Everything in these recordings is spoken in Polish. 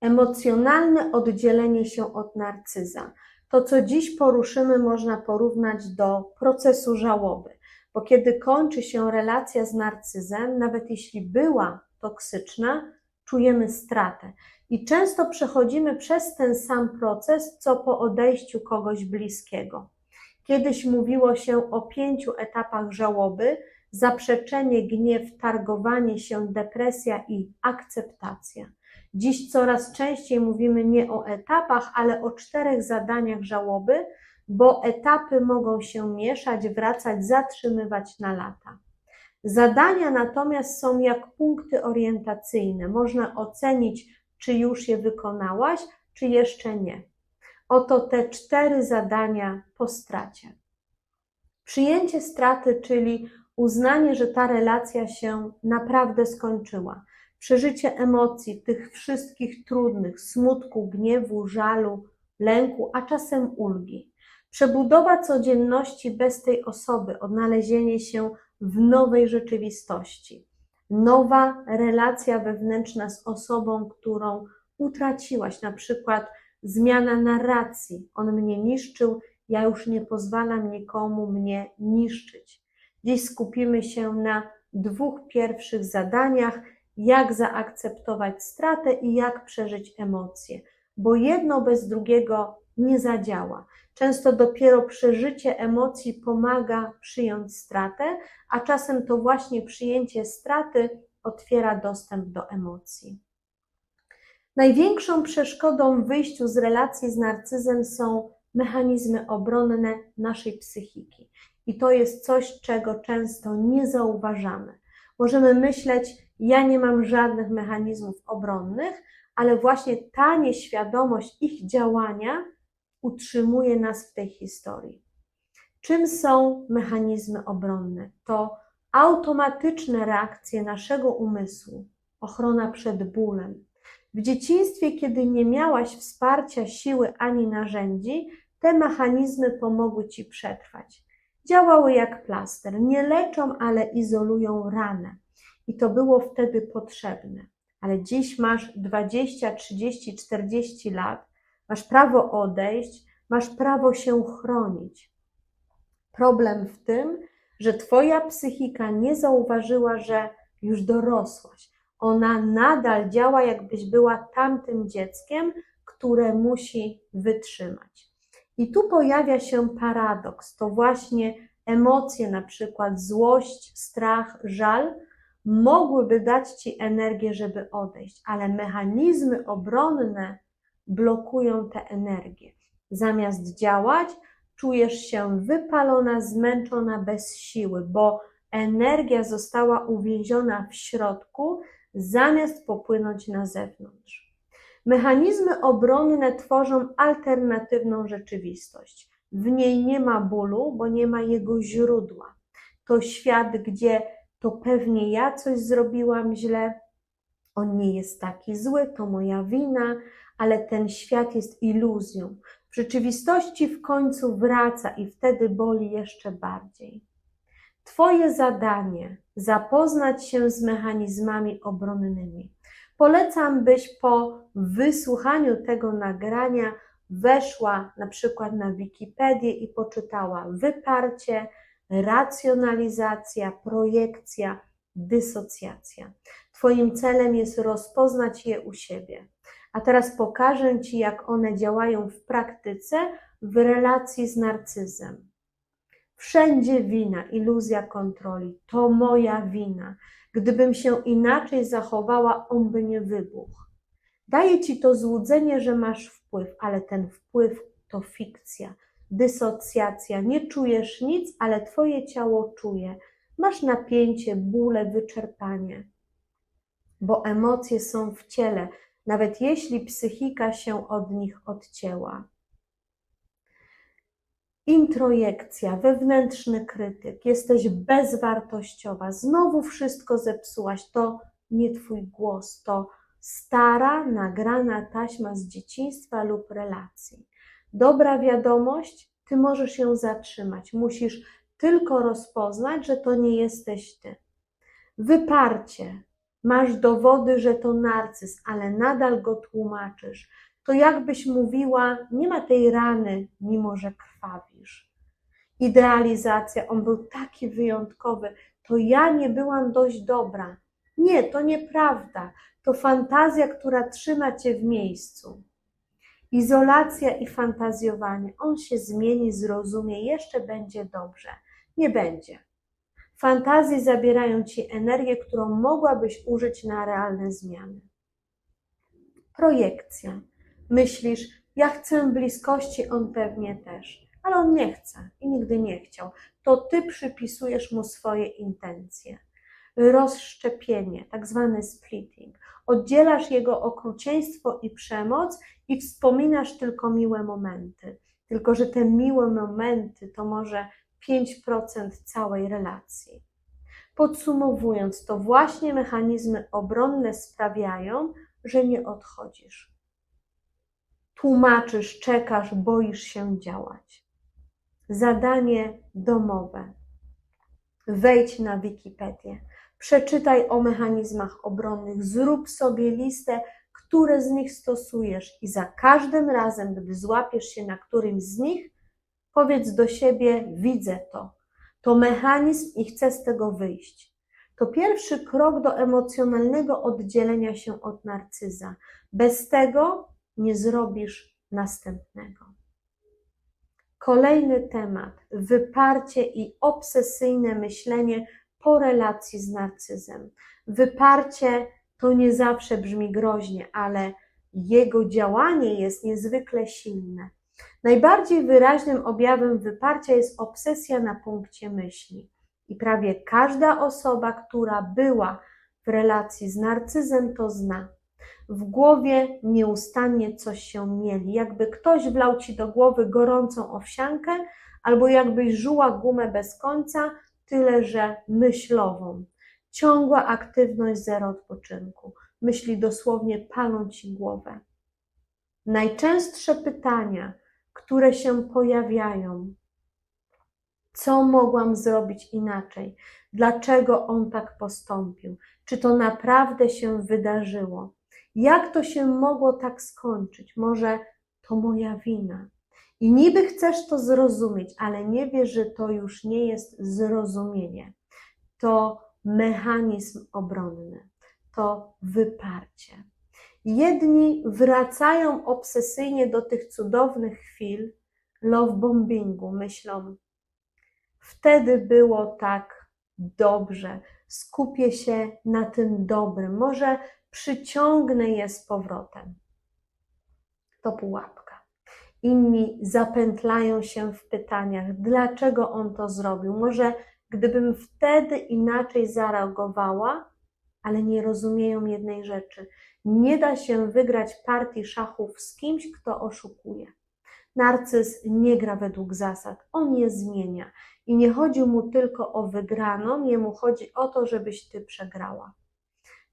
Emocjonalne oddzielenie się od narcyza. To, co dziś poruszymy, można porównać do procesu żałoby, bo kiedy kończy się relacja z narcyzem, nawet jeśli była toksyczna, czujemy stratę. I często przechodzimy przez ten sam proces, co po odejściu kogoś bliskiego. Kiedyś mówiło się o pięciu etapach żałoby: zaprzeczenie, gniew, targowanie się, depresja i akceptacja. Dziś coraz częściej mówimy nie o etapach, ale o czterech zadaniach żałoby, bo etapy mogą się mieszać, wracać, zatrzymywać na lata. Zadania natomiast są jak punkty orientacyjne. Można ocenić, czy już je wykonałaś, czy jeszcze nie. Oto te cztery zadania po stracie. Przyjęcie straty, czyli uznanie, że ta relacja się naprawdę skończyła. Przeżycie emocji, tych wszystkich trudnych, smutku, gniewu, żalu, lęku, a czasem ulgi. Przebudowa codzienności bez tej osoby, odnalezienie się w nowej rzeczywistości. Nowa relacja wewnętrzna z osobą, którą utraciłaś, na przykład zmiana narracji. On mnie niszczył, ja już nie pozwalam nikomu mnie niszczyć. Dziś skupimy się na dwóch pierwszych zadaniach, jak zaakceptować stratę i jak przeżyć emocje, bo jedno bez drugiego nie zadziała. Często dopiero przeżycie emocji pomaga przyjąć stratę, a czasem to właśnie przyjęcie straty otwiera dostęp do emocji. Największą przeszkodą w wyjściu z relacji z narcyzem są mechanizmy obronne naszej psychiki. I to jest coś, czego często nie zauważamy. Możemy myśleć, ja nie mam żadnych mechanizmów obronnych, ale właśnie ta nieświadomość ich działania utrzymuje nas w tej historii. Czym są mechanizmy obronne? To automatyczne reakcje naszego umysłu, ochrona przed bólem. W dzieciństwie, kiedy nie miałaś wsparcia, siły ani narzędzi, te mechanizmy pomogły ci przetrwać. Działały jak plaster, nie leczą, ale izolują ranę. I to było wtedy potrzebne. Ale dziś masz 20, 30, 40 lat, masz prawo odejść, masz prawo się chronić. Problem w tym, że Twoja psychika nie zauważyła, że już dorosłaś. Ona nadal działa, jakbyś była tamtym dzieckiem, które musi wytrzymać. I tu pojawia się paradoks. To właśnie emocje, na przykład złość, strach, żal, mogłyby dać ci energię, żeby odejść, ale mechanizmy obronne blokują tę energię. Zamiast działać, czujesz się wypalona, zmęczona, bez siły, bo energia została uwięziona w środku, zamiast popłynąć na zewnątrz. Mechanizmy obronne tworzą alternatywną rzeczywistość. W niej nie ma bólu, bo nie ma jego źródła. To świat, gdzie to pewnie ja coś zrobiłam źle, on nie jest taki zły, to moja wina, ale ten świat jest iluzją. W rzeczywistości w końcu wraca i wtedy boli jeszcze bardziej. Twoje zadanie zapoznać się z mechanizmami obronnymi. Polecam, byś po wysłuchaniu tego nagrania weszła na przykład na Wikipedię i poczytała wyparcie, racjonalizacja, projekcja, dysocjacja. Twoim celem jest rozpoznać je u siebie. A teraz pokażę Ci, jak one działają w praktyce w relacji z narcyzem. Wszędzie wina, iluzja kontroli. To moja wina. Gdybym się inaczej zachowała, on by nie wybuchł. Daje ci to złudzenie, że masz wpływ, ale ten wpływ to fikcja, dysocjacja. Nie czujesz nic, ale twoje ciało czuje. Masz napięcie, bóle, wyczerpanie, bo emocje są w ciele, nawet jeśli psychika się od nich odcięła. Introjekcja, wewnętrzny krytyk, jesteś bezwartościowa, znowu wszystko zepsułaś. To nie Twój głos, to stara, nagrana taśma z dzieciństwa lub relacji. Dobra wiadomość, Ty możesz ją zatrzymać. Musisz tylko rozpoznać, że to nie jesteś Ty. Wyparcie, masz dowody, że to narcyz, ale nadal go tłumaczysz, to jakbyś mówiła, nie ma tej rany, mimo że krwawisz. Idealizacja, on był taki wyjątkowy, to ja nie byłam dość dobra. Nie, to nieprawda. To fantazja, która trzyma cię w miejscu. Izolacja i fantazjowanie. On się zmieni, zrozumie, jeszcze będzie dobrze. Nie będzie. Fantazje zabierają ci energię, którą mogłabyś użyć na realne zmiany. Projekcja. Myślisz, ja chcę bliskości, on pewnie też, ale on nie chce i nigdy nie chciał. To ty przypisujesz mu swoje intencje. Rozszczepienie, tak zwany splitting. Oddzielasz jego okrucieństwo i przemoc i wspominasz tylko miłe momenty. Tylko, że te miłe momenty to może 5% całej relacji. Podsumowując, to właśnie mechanizmy obronne sprawiają, że nie odchodzisz. Tłumaczysz, czekasz, boisz się działać. Zadanie domowe. Wejdź na Wikipedię, przeczytaj o mechanizmach obronnych, zrób sobie listę, które z nich stosujesz i za każdym razem, gdy złapiesz się na którymś z nich, Powiedz do siebie: Widzę to. To mechanizm i chcę z tego wyjść. To pierwszy krok do emocjonalnego oddzielenia się od narcyza. Bez tego nie zrobisz następnego. Kolejny temat: wyparcie i obsesyjne myślenie po relacji z narcyzem. Wyparcie to nie zawsze brzmi groźnie, ale jego działanie jest niezwykle silne. Najbardziej wyraźnym objawem wyparcia jest obsesja na punkcie myśli. I prawie każda osoba, która była w relacji z narcyzem, to zna. W głowie nieustannie coś się mieli, jakby ktoś wlał ci do głowy gorącą owsiankę, albo jakbyś żuła gumę bez końca, tyle że myślową. Ciągła aktywność, zero odpoczynku. Myśli dosłownie palą ci głowę. Najczęstsze pytania, które się pojawiają. Co mogłam zrobić inaczej? Dlaczego on tak postąpił? Czy to naprawdę się wydarzyło? Jak to się mogło tak skończyć? Może to moja wina? I niby chcesz to zrozumieć, ale nie wiesz, że to już nie jest zrozumienie. To mechanizm obronny, to wyparcie. Jedni wracają obsesyjnie do tych cudownych chwil love bombingu, myślą, wtedy było tak dobrze, skupię się na tym dobrym, może przyciągnę je z powrotem. To pułapka. Inni zapętlają się w pytaniach, dlaczego on to zrobił. Może gdybym wtedy inaczej zareagowała, ale nie rozumieją jednej rzeczy. Nie da się wygrać partii szachów z kimś, kto oszukuje. Narcyz nie gra według zasad, on je zmienia. I nie chodzi mu tylko o wygraną, jemu chodzi o to, żebyś ty przegrała.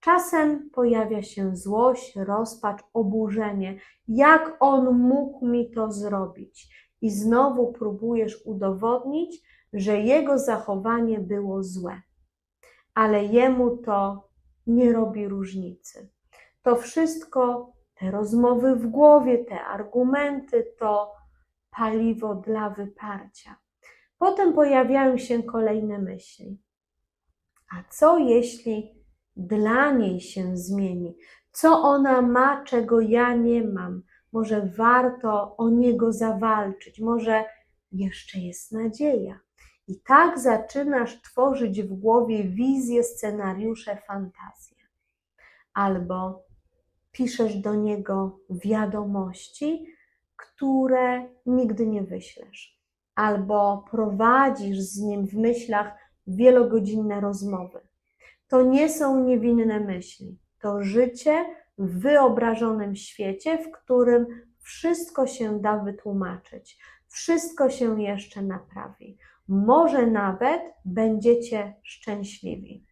Czasem pojawia się złość, rozpacz, oburzenie. Jak on mógł mi to zrobić? I znowu próbujesz udowodnić, że jego zachowanie było złe. Ale jemu to nie robi różnicy. To wszystko, te rozmowy w głowie, te argumenty, to paliwo dla wyparcia. Potem pojawiają się kolejne myśli. A co jeśli dla niej się zmieni? Co ona ma, czego ja nie mam? Może warto o niego zawalczyć, może jeszcze jest nadzieja. I tak zaczynasz tworzyć w głowie wizje, scenariusze, fantazje. Albo piszesz do niego wiadomości, które nigdy nie wyślesz, albo prowadzisz z nim w myślach wielogodzinne rozmowy. To nie są niewinne myśli, to życie w wyobrażonym świecie, w którym wszystko się da wytłumaczyć, wszystko się jeszcze naprawi. Może nawet będziecie szczęśliwi.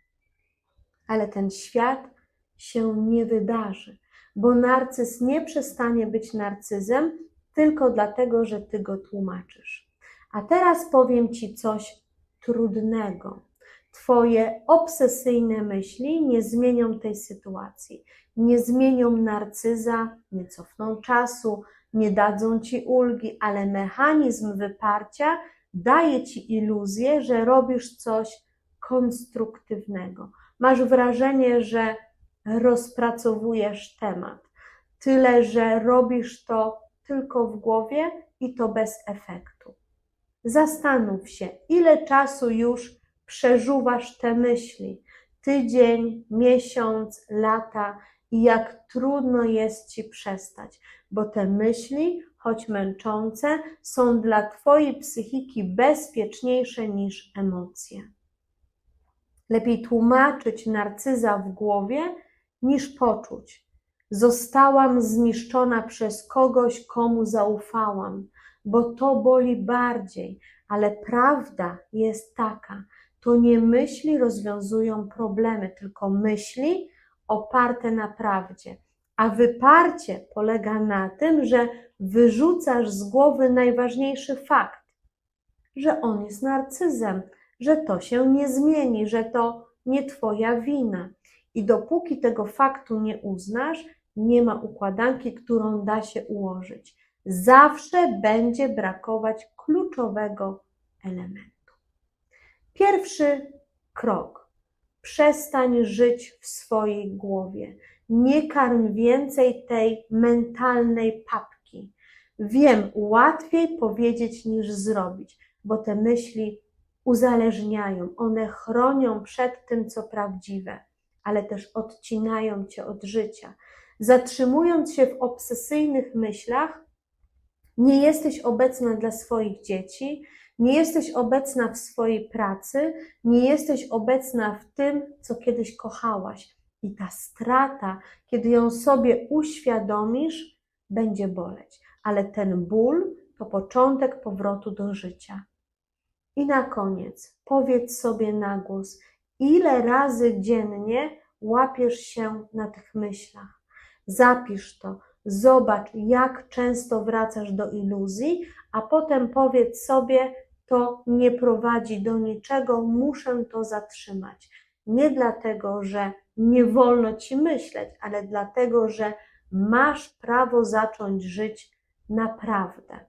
Ale ten świat się nie wydarzy bo narcyz nie przestanie być narcyzem tylko dlatego, że ty go tłumaczysz. A teraz powiem ci coś trudnego. Twoje obsesyjne myśli nie zmienią tej sytuacji, nie zmienią narcyza, nie cofną czasu, nie dadzą ci ulgi, ale mechanizm wyparcia daje ci iluzję, że robisz coś konstruktywnego. Masz wrażenie, że rozpracowujesz temat, tyle że robisz to tylko w głowie i to bez efektu. Zastanów się, ile czasu już przeżuwasz te myśli. Tydzień, miesiąc, lata i jak trudno jest ci przestać, bo te myśli, choć męczące, są dla Twojej psychiki bezpieczniejsze niż emocje. Lepiej tłumaczyć narcyza w głowie niż poczuć. Zostałam zniszczona przez kogoś, komu zaufałam, bo to boli bardziej, ale prawda jest taka: to nie myśli rozwiązują problemy, tylko myśli oparte na prawdzie. A wyparcie polega na tym, że wyrzucasz z głowy najważniejszy fakt, że on jest narcyzem, że to się nie zmieni, że to nie Twoja wina. I dopóki tego faktu nie uznasz, nie ma układanki, którą da się ułożyć. Zawsze będzie brakować kluczowego elementu. Pierwszy krok. Przestań żyć w swojej głowie. Nie karm więcej tej mentalnej papki. Wiem, łatwiej powiedzieć niż zrobić, bo te myśli uzależniają, one chronią przed tym, co prawdziwe, ale też odcinają cię od życia. Zatrzymując się w obsesyjnych myślach, nie jesteś obecna dla swoich dzieci, nie jesteś obecna w swojej pracy, nie jesteś obecna w tym, co kiedyś kochałaś. I ta strata, kiedy ją sobie uświadomisz, będzie boleć. Ale ten ból to początek powrotu do życia. I na koniec powiedz sobie na głos, ile razy dziennie łapiesz się na tych myślach. Zapisz to, zobacz, jak często wracasz do iluzji, a potem powiedz sobie, to nie prowadzi do niczego, muszę to zatrzymać. Nie dlatego, że nie wolno ci myśleć, ale dlatego, że masz prawo zacząć żyć naprawdę.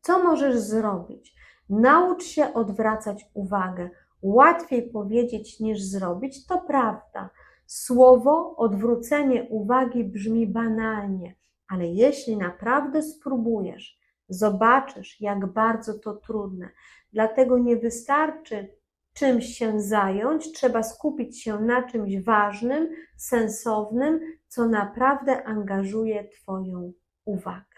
Co możesz zrobić? Naucz się odwracać uwagę. Łatwiej powiedzieć niż zrobić, to prawda. Słowo odwrócenie uwagi brzmi banalnie, ale jeśli naprawdę spróbujesz, zobaczysz, jak bardzo to trudne. Dlatego nie wystarczy czymś się zająć, trzeba skupić się na czymś ważnym, sensownym, co naprawdę angażuje Twoją uwagę.